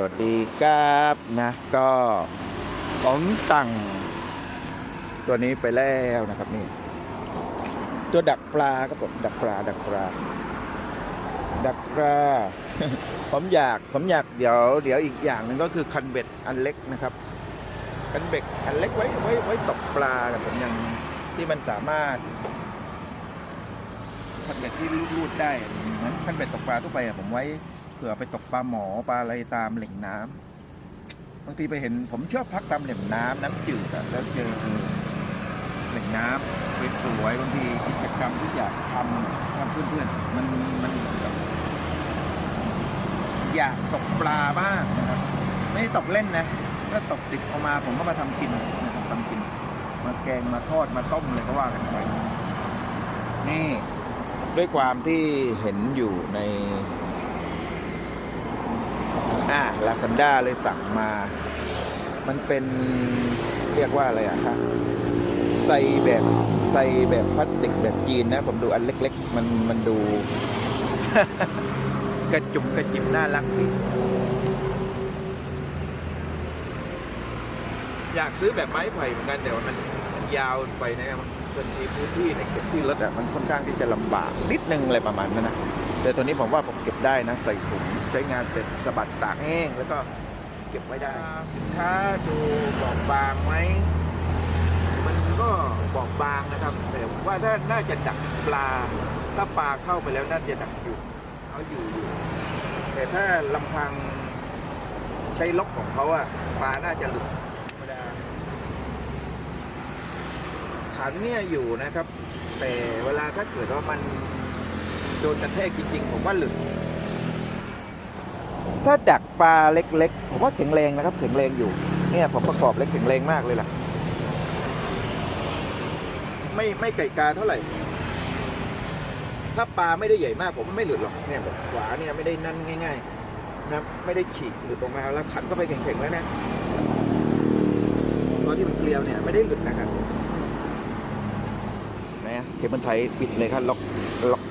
สวัสดีครับนะก็ผมตั้งตัวนี้ไปแล้วนะครับนี่ ตัวดักปลาครับผมดักปลาดักปลา ดักปลา ผมอยากผมอยากเดี๋ยว เดี๋ยวอีกอย่างหนึ่งก็คือคันเบ็ดอันเล็กนะครับ คันเบ็ดอันเล็กไว้ไว้ไว้ตกปลาแต่ผมยังที่มันสามารถคันเบ็ดที่รูดได้เหมือนคันเบ็ดตกปลาทั่วไปผมไว้ เผื่อไปตกปลาหมอปลาอะไรตามแหล่งน้ำบางทีไปเห็นผมชอบพักตามแหล่งน้ำน้ำจืดแล้วเจอแหล่งน้ำสวยๆบางทีกิจกรรมที่อยากทำทำเพื่อนๆมันมันแบบอยากตกปลาบ้างนะครับไม่ได้ตกเล่นนะถ้าตกติดออกมาผมก็มาทำกินนะครับทำกิน มาแกงมาทอดมาต้มเลยก็ว่ากันไปนี่ด้วยความที่เห็นอยู่ใน อ่าลาคันด้าเลยสั่งมา มันเป็นเรียกว่าอะไรอะครับใส่แบบใส่แบบพลาสติกแบบจีนนะ ผมดูอันเล็ก ๆ มันมันดู กระจุมกระจิบน่ารักดีอยากซื้อแบบไม้ไผ่เหมือนกันแต่ว่ามันยาวไปนะครับมันเป็นที่พื้นที่ในเก็บที่รถอะมันค่อนข้างที่จะลำบากนิดนึงอะไรประมาณนั้นนะแต่ตัวนี้ผมว่าผมเก็บได้นะใส่ถุง ใช้งานเสร็จสะบัดตากแห้งแล้วก็เก็บไว้ได้สินค้าดูบอบบางไหมมันก็บอบบางนะครับ แต่ว่าถ้าน่าจะดักปลา ถ้าปลาเข้าไปแล้วน่าจะดักอยู่เอาอยู่อยู่ แต่ถ้าลำพังใช้ล็อกของเขาอะปลาน่าจะหลุดธรรมดาขันเนี่ยอยู่นะครับ แต่เวลาถ้าเกิดว่ามันโดนกระแทกจริงๆผมว่าหลุด ถ้าดักปลาเล็กๆผมว่าแข็งแรงนะครับแข็งแรงอยู่ เนี่ยผมประกอบเล็กแข็งแรงมากเลยล่ะ ไม่ไม่ไก่กาเท่าไหร่ ถ้าปลาไม่ได้ใหญ่มากผมไม่หลุดหรอกเนี่ยแบบขวาเนี่ยไม่ได้นั่นง่าย ๆ นะไม่ได้ฉีกหลุดออกมาแล้วขันก็ไปแข็งๆแล้วนี่ยตัวที่มันเกลียวเนี่ยไม่ได้หลุดนะครับนะเคเบิลไทยปิดเลยครับล็อกล็อก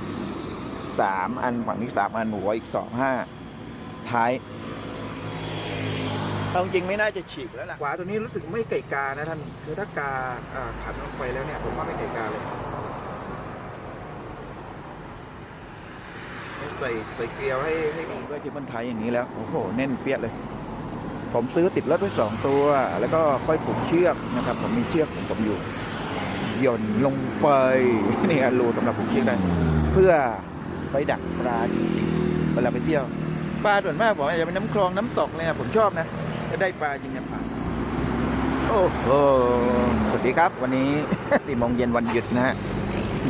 สามอันฝั่งนี้สามอันหัวอีกสองห้า ท้ายเอาจริงไม่น่าจะฉีกแล้วล่ะขวาตัวนี้รู้สึกไม่ไก่กานะท่านคือถ้ากาขันลงไปแล้วเนี่ยผมว่าไม่ไก่กาเลยใส่ใส่เกลียวให้ให้ดีด้วยเคเบิลไทยอย่างนี้แล้วโอ้โหแน่นเปี้ยเลย ผมซื้อติดรถไว้สองตัว แล้วก็ค่อยผูกเชือกนะครับ ผมมีเชือกของผมอยู่หย่อนลงไปนี่รูสำหรับผมคิดได้เพื่อไปดักปลาจริงๆเวลาไปเที่ยว ปลาส่วนมากผมอาจจะเป็นน้ำคลองน้ำตกเนี่ยผมชอบนะถ้าได้ปลาจริงนี่ยผ่าโอ้โหสวัสดีครับ วันนี้สี่โมงเย็นวันหยุดนะฮะ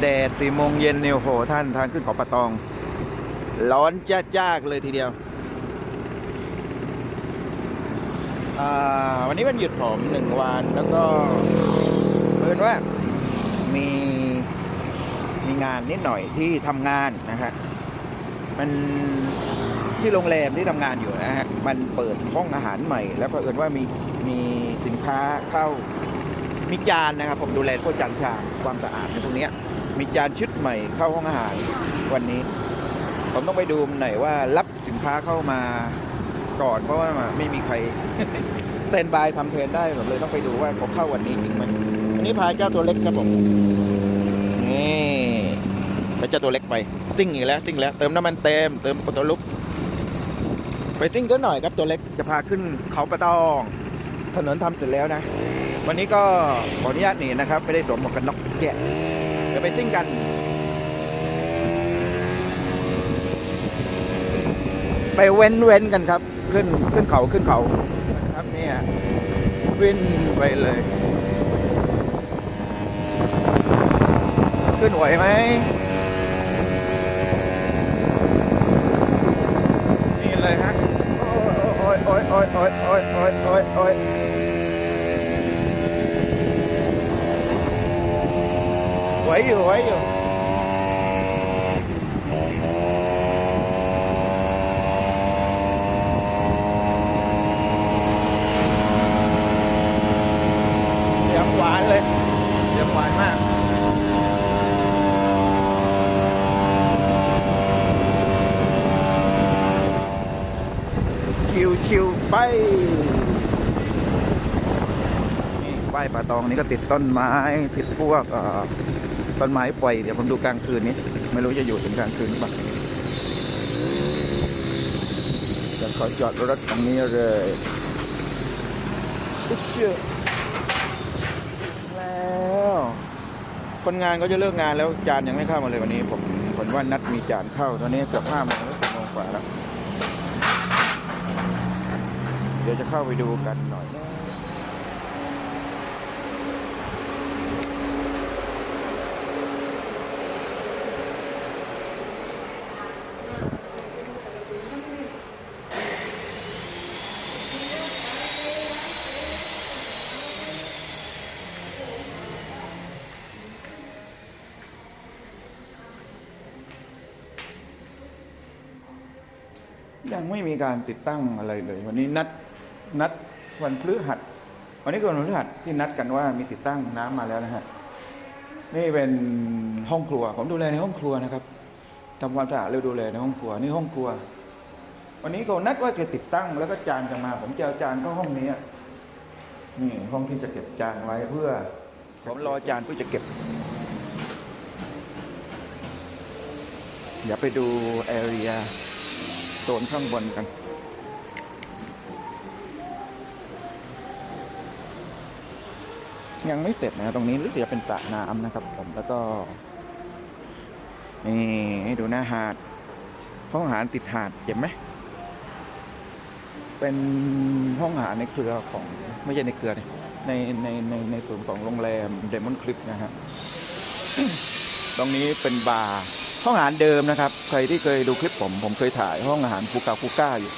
แดดสี่โมงเย็นเนี่ยโอ้โหท่านทางขึ้นเขอปะตอง ร้อนจ้าจ้าเลยทีเดียววันนี้วันหยุดผมหนึ่งวันแล้วก็เพื่อนว่ามีมีงานนิดหน่อยที่ทำงานนะฮะมัน ที่โรงแรมที่ทำงานอยู่นะฮะมันเปิดห้องอาหารใหม่ แล้วก็เอิญว่ามีมีสินค้าเข้ามีจานนะครับ ผมดูแลพวกจานชามความสะอาดในพวกนี้มีจานชุดใหม่เข้าห้องอาหารวันนี้ ผมต้องไปดูหน่อยว่ารับสินค้าเข้ามาก่อนเพราะว่าไม่มีใครเต้นบายทำเทรนได้ผมเลยต้องไปดูว่าเขาเข้าวันนี้จริงไหมอันนี้พายเจ้าตัวเล็กครับผมนี่ไปเจ้าตัวเล็กไปซิ่งอีกแล้วซิ่งแล้วเติมน้ำมันเต็มเติมปตลุก ไปซิ่งกันหน่อยครับตัวเล็กจะพาขึ้นเขาปะตอง ถนนทำเสร็จแล้วนะ วันนี้ก็ขออนุญาตหนีนะครับ ไม่ได้สวมหมวกกันน็อกแกะจะไปซิ่งกันไปเว้นเว้นกันครับ ขึ้นขึ้นเขาขึ้นเขาครับเนี่ยวิ่นไปเลย ขึ้นไหวไหมนี่เลยฮะ oi, oi, oi, oi, oi, oi, oi. Where are you? Where are you? ชิวๆไปนี่ป้ายป่าตองนี้ก็ติดต้นไม้ ติดพวกต้นไม้ปล่อยเดี๋ยวผมดูกลางคืนนี้ ไม่รู้จะอยู่ถึงกลางคืนหรือเปล่าจะขอจอดรถตรงนี้เลยเชื่อแล้วคนงานก็จะเลิกงานแล้วจานยังไม่เข้ามาเลยวันนี้ผมผมว่านัดมีจานเข้าตอนนี้เกือบห้าโมงแล้วสิบโมงกว่าแล้ว เดี๋ยวจะเข้าไปดูกันหน่อยนะยังไม่มีการติดตั้งอะไรเลย วันนี้นัด นัดวันพฤหัสวันนี้ก็วันพฤหัสที่นัดกันว่ามีติดตั้งน้ำมาแล้วนะฮะนี่เป็นห้องครัว ผมดูแลในห้องครัวนะครับทำความสะอาดเร็วดูแลในห้องครัวนี่ห้องครัว วันนี้ก็นัดว่าจะติดตั้งแล้วก็จานจะมา ผมจะเอาจานเข้าห้องนี้นี่ห้องที่จะเก็บจานไว้เพื่อ ผมรอจานเพื่อจะเก็บ เดี๋ยวไปดูแอเรียโซนข้างบนกัน ยังไม่เสร็จนะตรงนี้รู้สึกจะเป็นสระน้ำนะครับ ผมแล้วก็นี่ให้ดูหน้าหาดห้องอาหารติดหาดเห็นไหมเป็นห้องอาหารในเครือของไม่ใช่ในเครือในในในในส่วนของโรงแรมเดมอนคลิปนะฮะตรงนี้เป็นบาร์ห้องอาหารเดิมนะครับ ใครที่เคยดูคลิปผมผมเคยถ่ายห้องอาหารฟูกาฟูก้าอยู่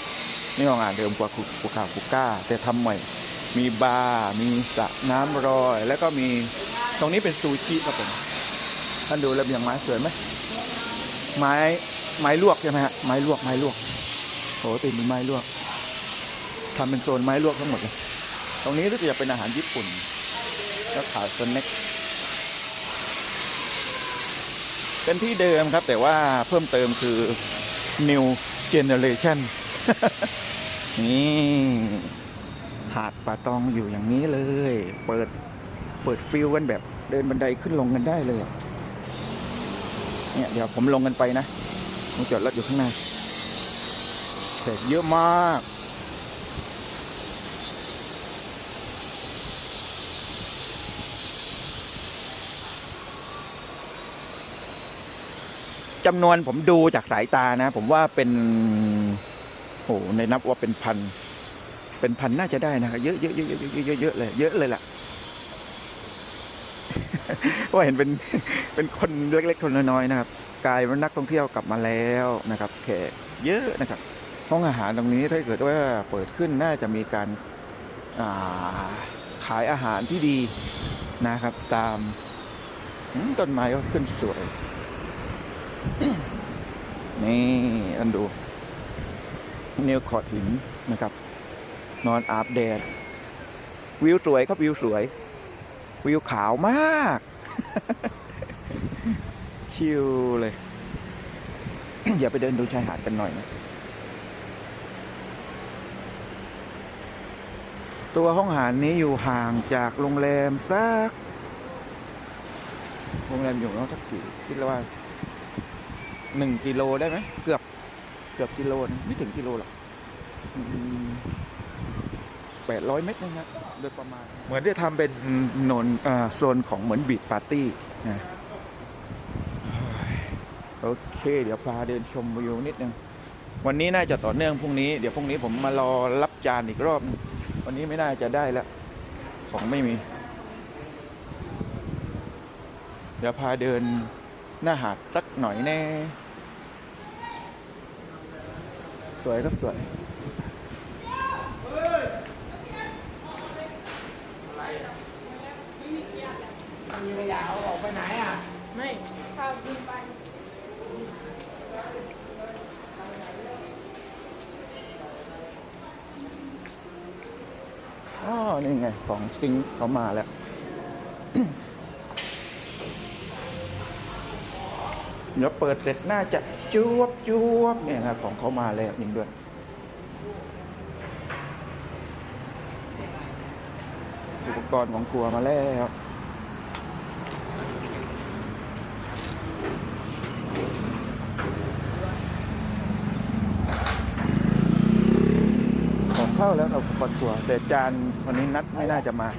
นี่ห้องอาหารเดิมกว่าฟูกาฟูก้าแต่ทำใหม่ มีบาร์ มีสระน้ำรอย แล้วก็มีตรงนี้เป็นซูชิครับผมท่านดูระเบียงไม้สวยไหมไม้ไม้ลวกใช่ไหมฮะไม้ลวกไม้ลวกโหติดเป็นไม้ลวกทำเป็นโซนไม้ลวกทั้งหมดเลยตรงนี้รู้สึกจะเป็นอาหารญี่ปุ่นแล้วขายสแน็คเป็นที่เดิมครับ แต่ว่าเพิ่มเติมคือ new generation นี่ หาดป่าตองอยู่อย่างนี้เลย เปิดเปิดฟิลกันแบบ เดินบันไดขึ้นลงกันได้เลย เนี่ยเดี๋ยวผมลงกันไปนะผมจอดรถอยู่ข้างหน้าเสร็จเยอะมากจำนวนผมดูจากสายตานะ ผมว่าเป็นโอ้ในนับว่าเป็นพัน เป็นพันน่าจะได้นะครับเยอะเยอะเยอะเยอะเยอะเยอะเลยเยอะเลยล่ะว่าเห็นเป็นเป็นคนเล็กๆคนน้อยๆนะครับกลายเป็นนักท่องเที่ยวกลับมาแล้วนะครับแขกเยอะนะครับห้องอาหารตรงนี้ถ้าเกิดว่าเปิดขึ้นน่าจะมีการาขายอาหารที่ดีนะครับ ตามต้นไม้ก็ขึ้นสวย นี่อันดูเนวคอดหินนะครับ นอนอาบแดด วิวสวยครับวิวสวย วิวขาวมาก ชิลเลย อย่าไปเดินดูชายหาดกันหน่อยนะ ตัวห้องอาหารนี้อยู่ห่างจากโรงแรมสักโรงแรมอยู่แล้วสักกี่คิดว่าหนึ่งกิโลได้ไหมเกือบเกือบกิโลนะไม่ถึงกิโลหรอก แปดร้อยเมตรนะครับโดยประมาณ เหมือนจะทำเป็นโนนโซนของเหมือนบีดปาร์ตี้นะโอเค เดี๋ยวพาเดินชมวิวนิดนึง วันนี้น่าจะต่อเนื่องพรุ่งนี้ เดี๋ยวพรุ่งนี้ผมมารอรับจานอีกรอบนึงวันนี้ไม่น่าจะได้แล้ว ของไม่มี เดี๋ยวพาเดินหน้าหาดสักหน่อยแน่ สวยครับสวย มีขยะเอาออกไปไหนอะ ไม่ ข้าวกินไปอ๋อนี่ไง ของสติงเขามาแล้ว เดี๋ยวเปิดเสร็จน่าจะจวบจวบเนี่ยนะของเขามาแล้วยิงด้วยอุปกรณ์ของครัวมาแล้ว เข้าแล้วกับอุปกรณ์ครัวแต่จานวันนี้นัดไม่น่าจะมา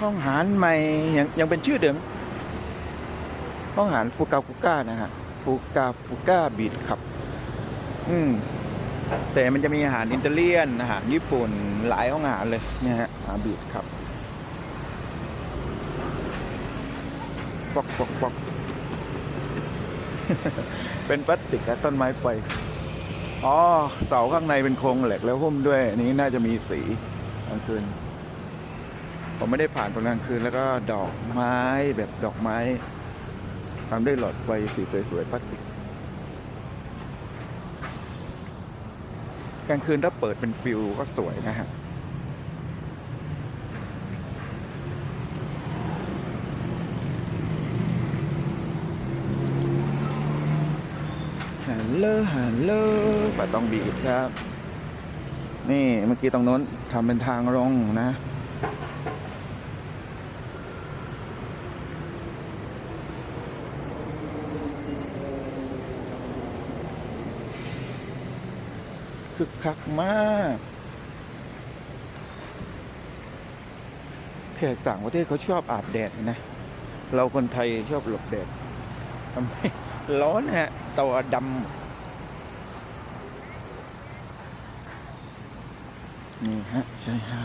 ห้องอาหารใหม่ยังยังเป็นชื่อเดิม ห้องอาหารฟูกาฟูก้านะฮะฟูกาฟูก้าบีดขับ อืมแต่มันจะมีอาหารอิตาเลียนอาหารญี่ปุ่นหลายห้องอาหารเลยเนี่ยฮะอาบีดครับปอกปอกปอกเป็นพลาสติกและต้นไม้ไฟอ๋อเสาข้างในเป็นโครงเหล็กแล้วหุ้มด้วยนนี้น่าจะมีสีกลางคืน ผมไม่ได้ผ่านตอนกลางคืนแล้วก็ดอกไม้แบบดอกไม้ ทำด้วยหลอดไฟสีสวยๆพลาสติกกลางคืนถ้าเปิดเป็นฟิวก็สวยนะฮะฮัลโหลฮัลโหลปาต้องบีบครับ นี่เมื่อกี้ตรงน้นทำเป็นทางลงนะ คึกคักมาก แขกต่างประเทศเขาชอบอาบแดดนะ เราคนไทยชอบหลบแดดทำไมร้อนฮะตัวดำนี่ฮะใช่ฮะ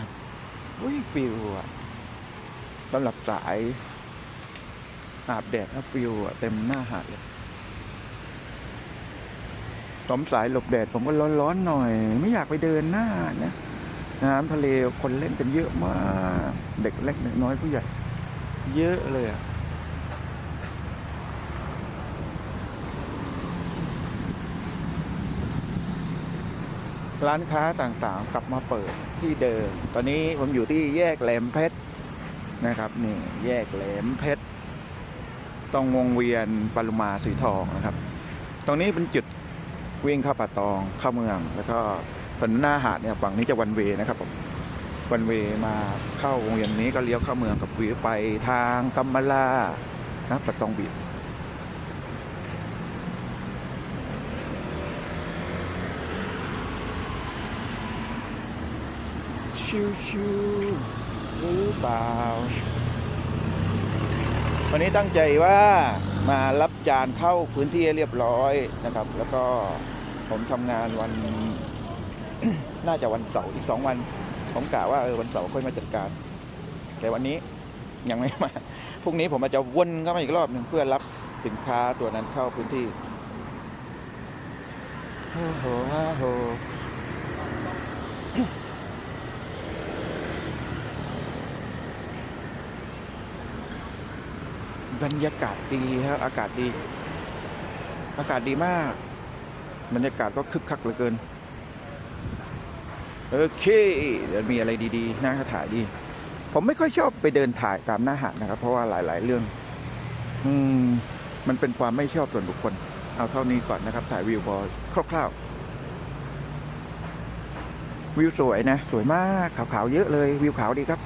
อุ้ยฟิวอะสำหรับสายอาบแดดนะฟิวอะเต็มหน้าหาดเลย ผมสายหลบแดดผมก็ร้อนๆหน่อย ไม่อยากไปเดินหน้านะน้ำทะเลคนเล่นกันเยอะมากเด็กเล็กเด็กน้อยผู้ใหญ่ เยอะเลยอะร้านค้าต่างๆ กลับมาเปิดที่เดิม ตอนนี้ผมอยู่ที่แยกแหลมเพชรนะครับ นี่แยกแหลมเพชรตรงวงเวียนปรุมาสีทองนะครับ ตรงนี้เป็นจุด วิ่งเข้าป่าตองเข้าเมือง แล้วก็ถนนหน้าหาดเนี่ยฝั่งนี้จะวันเวนะครับผมวันเวมาเข้าวงเวียนนี้ก็เลี้ยวเข้าเมืองกับวิวไปทางกัมมาลานะป่าตองบีดชิวชิวๆหรือเปล่าวันนี้ตั้งใจว่ามารับ จานเข้าพื้นที่เรียบร้อยนะครับ แล้วก็ผมทำงานวัน น่าจะวันเสาร์อีกสองวัน ผมกะว่าเออวันเสาร์ค่อยมาจัดการ แต่วันนี้ยังไม่มาพรุ่งนี้ผมอาจจะวนเข้ามาอีกรอบหนึ่งเพื่อรับสินค้าตัวนั้นเข้าพื้นที่โอ้โหฮ่าโห บรรยากาศดีครับอากาศดี อากาศดีมาก บรรยากาศก็คึกคักเหลือเกินโอเคเดี๋ยวมีอะไรดีๆน่าถ่ายดี ผมไม่ค่อยชอบไปเดินถ่ายตามหน้าหาดนะครับ เพราะว่าหลาย ๆ เรื่อง อืม มันเป็นความไม่ชอบส่วนบุคคล เอาเท่านี้ก่อนนะครับ ถ่ายวิวพอคร่าวๆวิวสวยนะ สวยมากขาวๆเยอะเลย วิวขาวดีครับ